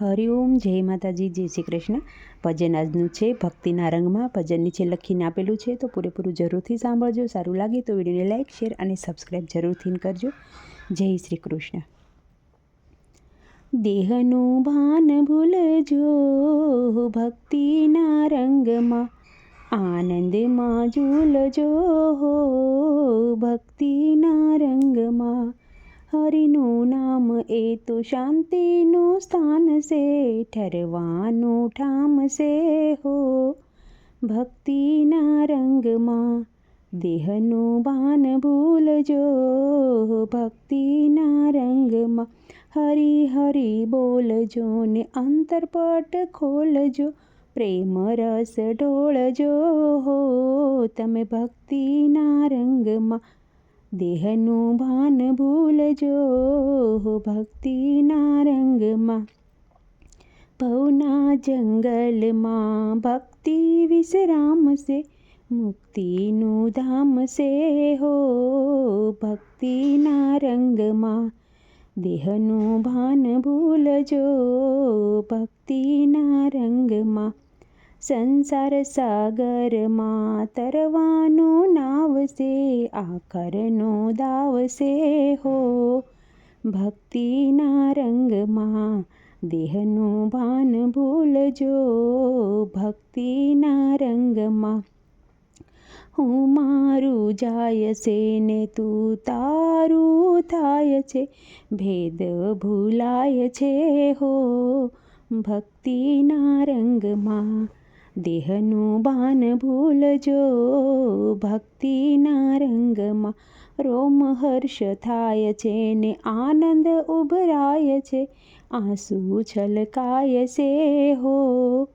હરિઓમ જય માતાજી, જય શ્રી કૃષ્ણ. ભજન આજનું છે, ભક્તિના રંગમાં. ભજન નીચે લખીને આપેલું છે, તો પૂરેપૂરું જરૂરથી સાંભળજો. સારું લાગે તો વિડીયોને લાઇક શેર અને સબસ્ક્રાઈબ જરૂરથી કરજો. જય શ્રી કૃષ્ણ. દેહનું ભાન ભૂલજો, ભક્તિના રંગમાં. આનંદમાં ઝૂલજો, ભક્તિના રંગમાં. હરિનું નામ એ તો શાંતિનું સ્થાન છે, ઠરવાનું ઠામ છે હો. ભક્તિના રંગમાં દેહનું ભાન ભૂલજો, ભક્તિના રંગમાં હરી હરી બોલજો ને અંતરપટ ખોલજો, પ્રેમ રસ ઢોળજો હો. તમે ભક્તિના રંગમાં દેહનું ભાન ભૂલજો ભક્તિના રંગમાં ભવના જંગલમાં ભક્તિ વિશ્રામ છે મુક્તિનું ધામ છે હો ભક્તિના રંગમાં દેહનું ભાન ભૂલજો ભક્તિના રંગમાં સંસાર સાગરમાં તરવાનો નાવશે આકરનો આખરનો દાવ હો. ભક્તિના રંગમાં દેહનું ભાન ભૂલજો, ભક્તિના રંગમાં હું મારું જાય છે ને તું તારું થાય છે, ભેદ ભૂલાય છે હો. ભક્તિના રંગમાં દેહનું બાન ભૂલજો, ભક્તિના રંગમાં રોમ હર્ષ થાય છે ને આનંદ ઉભરાય છે, આંસુ છલકાય છે હો.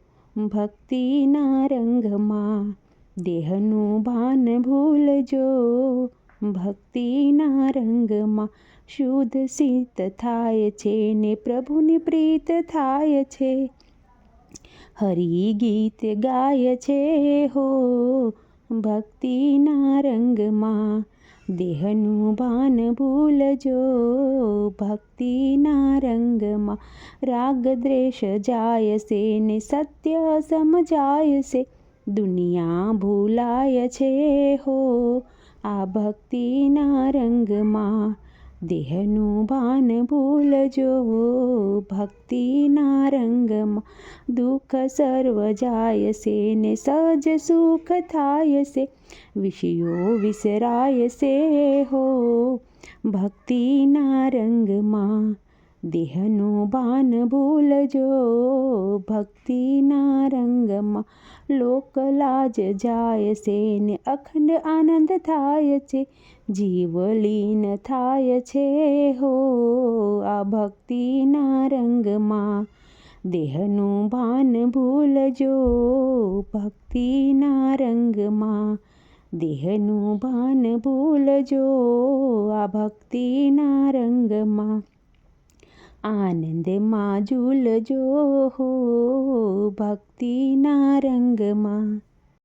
ભક્તિના રંગમાં દેહનું ભાન ભૂલજો, ભક્તિના રંગમાં શુદ્ધ સિદ્ધ થાય છે ને પ્રભુની પ્રીત થાય છે. હરી ગીત ગાય છે હો, ભક્તિના રંગમાં દેહનું ભાન ભૂલજો, ભક્તિના રંગમાં રાગ દ્વેષ જાય છે ને સત્ય સમજાય છે. દુનિયા ભૂલાય છે હો, આ ભક્તિના રંગમાં દેહનું ભાન ભૂલજો, ભક્તિના રંગમાં દુઃખ સર્વ જાય છે ને સજ સુખ થાય છે વિષયો વિસરાય છે હો, ભક્તિના રંગમાં દેહનું ભાન ભૂલજો, ભક્તિના રંગમાં લોકલાજ જાય છે ને અખંડ આનંદ થાય છે. જીવલીન થાય છે હો આ ભક્તિના રંગમાં. દેહનું ભાન ભૂલજો ભક્તિના રંગમાં. દેહનું ભાન ભૂલજો આ ભક્તિના રંગમાં. આનંદમાં ઝૂલજો હો ભક્તિના રંગમાં